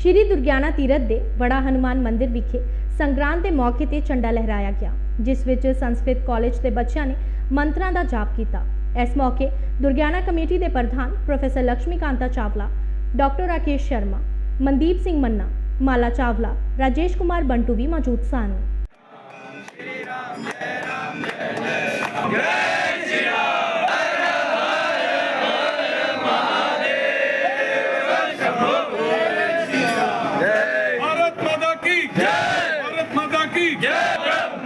ਸ਼੍ਰੀ ਦੁਰਗਿਆਣਾ ਤੀਰਥ ਦੇ ਬੜਾ ਹਨੂਮਾਨ ਮੰਦਿਰ ਵਿਖੇ ਸੰਗਰਾਂਦ ਦੇ ਮੌਕੇ ਤੇ ਝੰਡਾ ਲਹਿਰਾਇਆ ਗਿਆ, ਜਿਸ ਵਿੱਚ ਸੰਸਕ੍ਰਿਤ ਕਾਲਜ ਦੇ ਬੱਚਿਆਂ ਨੇ ਮੰਤਰਾਂ ਦਾ ਜਾਪ ਕੀਤਾ। ਇਸ ਮੌਕੇ ਦੁਰਗਿਆਣਾ ਕਮੇਟੀ ਦੇ ਪ੍ਰਧਾਨ ਪ੍ਰੋਫੈਸਰ ਲక్ష్ਮੀਕਾਂਤਾ ਚਾਵਲਾ, ਡਾਕਟਰ ਰਾਕੇਸ਼ ਸ਼ਰਮਾ, ਮਨਦੀਪ ਸਿੰਘ ਮੰਨਾ, ਮਾਲਾ ਚਾਵਲਾ, ਰਾਜੇਸ਼ ਕੁਮਾਰ ਬੰਟੂ ਵੀ ਮੌਜੂਦ ਸਨ। की जय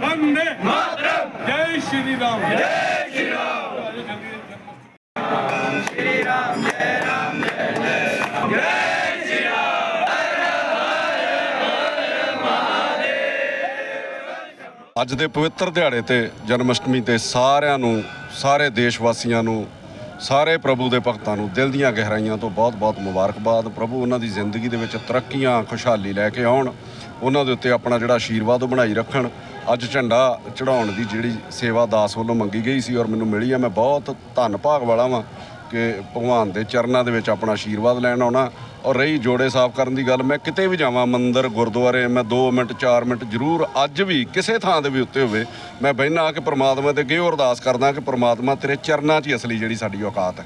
वंदे मातरम जय श्री राम जय श्री राम ਅੱਜ ਦੇ ਪਵਿੱਤਰ ਦਿਹਾੜੇ ਤੇ ਜਨਮ ਅਸ਼ਟਮੀ ਤੇ ਸਾਰਿਆਂ ਨੂੰ ਸਾਰੇ ਦੇਸ਼ ਵਾਸੀਆਂ ਨੂੰ ਸਾਰੇ ਪ੍ਰਭੂ ਦੇ ਭਗਤਾਂ ਨੂੰ ਦਿਲ ਦੀਆਂ ਗਹਿਰਾਈਆਂ ਤੋਂ ਬਹੁਤ-ਬਹੁਤ ਮੁਬਾਰਕਬਾਦ। ਪ੍ਰਭੂ, ਉਹਨਾਂ ਦੀ ਜ਼ਿੰਦਗੀ ਦੇ ਵਿੱਚ ਤਰੱਕੀਆਂ, ਖੁਸ਼ਹਾਲੀ ਲੈ ਕੇ ਆਉਣ। ਉਹਨਾਂ ਦੇ ਉੱਤੇ ਆਪਣਾ ਜਿਹੜਾ ਆਸ਼ੀਰਵਾਦ ਉਹ ਬਣਾਈ ਰੱਖਣ। ਅੱਜ ਝੰਡਾ ਚੜਾਉਣ ਦੀ ਜਿਹੜੀ ਸੇਵਾ ਦਾਸ ਵੱਲੋਂ ਮੰਗੀ ਗਈ ਸੀ ਔਰ ਮੈਨੂੰ ਮਿਲੀ ਆ। ਮੈਂ ਬਹੁਤ ਧੰਨ ਭਾਗ ਵਾਲਾ ਵਾਂ ਕਿ ਭਗਵਾਨ ਦੇ ਚਰਨਾਂ ਦੇ ਵਿੱਚ ਆਪਣਾ ਆਸ਼ੀਰਵਾਦ ਲੈਣ ਆਉਣਾ। ਔਰ ਰਹੀ ਜੋੜੇ ਸਾਫ਼ ਕਰਨ ਦੀ ਗੱਲ, ਮੈਂ ਕਿਤੇ ਵੀ ਜਾਵਾਂ ਮੰਦਰ, ਗੁਰਦੁਆਰੇ, ਮੈਂ 2 ਮਿੰਟ 4 ਮਿੰਟ ਜ਼ਰੂਰ ਅੱਜ ਵੀ ਕਿਸੇ ਥਾਂ ਦੇ ਵੀ ਉੱਤੇ ਹੋਵੇ, ਮੈਂ ਬਹਿਨਾ ਕਿ ਪ੍ਰਮਾਤਮਾ ਤੇ ਅੱਗੇ ਅਰਦਾਸ ਕਰਦਾ ਕਿ ਪ੍ਰਮਾਤਮਾ ਤੇਰੇ ਚਰਨਾਂ 'ਚ ਹੀ ਅਸਲੀ ਜਿਹੜੀ ਸਾਡੀ ਔਕਾਤ ਹੈ।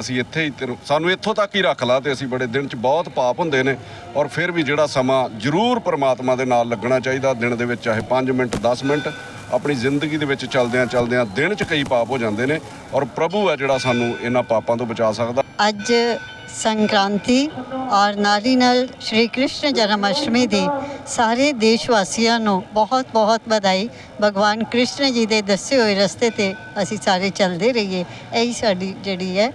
ਅਸੀਂ ਇੱਥੇ ਹੀ ਤੈਨੂੰ ਸਾਨੂੰ ਇੱਥੋਂ ਤੱਕ ਹੀ ਰੱਖ ਲਾ ਤੇ ਅਸੀਂ ਬੜੇ ਦਿਨ 'ਚ ਬਹੁਤ ਪਾਪ ਹੁੰਦੇ ਨੇ ਔਰ ਫਿਰ ਵੀ ਜਿਹੜਾ ਸਮਾਂ ਜ਼ਰੂਰ ਪ੍ਰਮਾਤਮਾ ਦੇ ਨਾਲ ਲੱਗਣਾ ਚਾਹੀਦਾ, ਦਿਨ ਦੇ ਵਿੱਚ ਚਾਹੇ 5 ਮਿੰਟ 10 ਮਿੰਟ, ਆਪਣੀ ਜ਼ਿੰਦਗੀ ਦੇ ਵਿੱਚ ਚਲਦਿਆਂ ਚਲਦਿਆਂ ਦਿਨ 'ਚ ਕਈ ਪਾਪ ਹੋ ਜਾਂਦੇ ਨੇ ਔਰ ਪ੍ਰਭੂ ਹੈ ਜਿਹੜਾ ਸਾਨੂੰ ਇਹਨਾਂ ਪਾਪਾਂ ਤੋਂ ਬਚਾ ਸਕਦਾ। ਅੱਜ ਸੰਕ੍ਰਾਂਤੀ ਔਰ ਨਾਰੀ ਨਾਲ ਸ਼੍ਰੀ ਕ੍ਰਿਸ਼ਨ ਜਨਮ ਅਸ਼ਟਮੀ ਦੀ ਸਾਰੇ ਦੇਸ਼ ਵਾਸੀਆਂ ਨੂੰ ਬਹੁਤ ਬਹੁਤ ਵਧਾਈ। ਭਗਵਾਨ ਕ੍ਰਿਸ਼ਨ ਜੀ ਦੇ ਦੱਸੇ ਹੋਏ ਰਸਤੇ ਤੇ ਅਸੀਂ ਸਾਰੇ ਚੱਲਦੇ ਰਹੀਏ। ਇਹੀ ਸਾਡੀ ਜਿਹੜੀ ਹੈ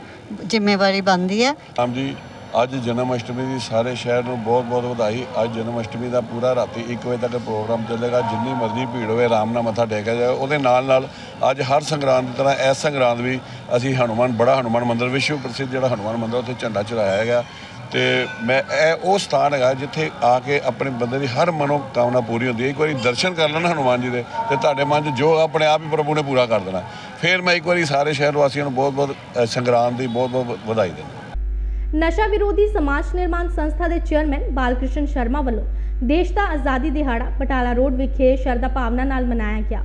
ਜ਼ਿੰਮੇਵਾਰੀ ਬਣਦੀ ਹੈ। ਰਾਮ ਜੀ ਅੱਜ ਜਨਮ ਅਸ਼ਟਮੀ ਦੀ ਸਾਰੇ ਸ਼ਹਿਰ ਨੂੰ ਬਹੁਤ ਬਹੁਤ ਵਧਾਈ। ਅੱਜ ਜਨਮ ਅਸ਼ਟਮੀ ਦਾ ਪੂਰਾ ਰਾਤੀ 1 ਵਜੇ ਤੱਕ ਪ੍ਰੋਗਰਾਮ ਚੱਲੇਗਾ। ਜਿੰਨੀ ਮਰਜ਼ੀ ਭੀੜ ਹੋਵੇ, ਆਰਾਮ ਨਾਲ ਮੱਥਾ ਟੇਕਿਆ ਜਾਵੇ। ਉਹਦੇ ਨਾਲ ਨਾਲ ਅੱਜ ਹਰ ਸੰਗਰਾਂਦ ਦੀ ਤਰ੍ਹਾਂ ਇਸ ਸੰਗਰਾਂਦ ਵੀ ਅਸੀਂ ਹਨੂਮਾਨ, ਬੜਾ ਹਨੂਮਾਨ ਮੰਦਿਰ, ਵਿਸ਼ਵ ਪ੍ਰਸਿੱਧ ਜਿਹੜਾ ਹਨੂਮਾਨ ਮੰਦਿਰ ਉੱਥੇ ਝੰਡਾ ਚੜਾਇਆ ਗਿਆ ਤੇ ਮੈਂ ਇਹ ਉਹ ਸਥਾਨ ਹੈਗਾ ਜਿੱਥੇ ਆ ਕੇ ਆਪਣੇ ਬੰਦੇ ਦੀ ਹਰ ਮਨੋ ਕਾਮਨਾ ਪੂਰੀ ਹੁੰਦੀ ਹੈ। ਇੱਕ ਵਾਰੀ ਦਰਸ਼ਨ ਕਰ ਲੈਣਾ ਹਨੂਮਾਨ ਜੀ ਦੇ ਤੇ ਤੁਹਾਡੇ ਮਨ 'ਚ ਜੋ ਆਪਣੇ ਆਪ ਹੀ ਪ੍ਰਭੂ ਨੇ ਪੂਰਾ ਕਰ ਦੇਣਾ। ਫਿਰ ਮੈਂ ਇੱਕ ਵਾਰੀ ਸਾਰੇ ਸ਼ਹਿਰ ਵਾਸੀਆਂ ਨੂੰ ਬਹੁਤ ਬਹੁਤ ਸੰਗਰਾਂਦ ਦੀ ਬਹੁਤ ਬਹੁਤ ਵਧਾਈ ਦਿੰਦਾ। ਨਸ਼ਾ ਵਿਰੋਧੀ ਸਮਾਜ ਨਿਰਮਾਣ ਸੰਸਥਾ ਦੇ ਚੇਅਰਮੈਨ ਬਾਲਕ੍ਰਿਸ਼ਨ ਸ਼ਰਮਾ ਵੱਲੋਂ ਦੇਸ਼ ਦਾ ਆਜ਼ਾਦੀ ਦਿਹਾੜਾ ਬਟਾਲਾ ਰੋਡ ਵਿਖੇ ਸ਼ਰਧਾ ਭਾਵਨਾ ਨਾਲ ਮਨਾਇਆ ਗਿਆ।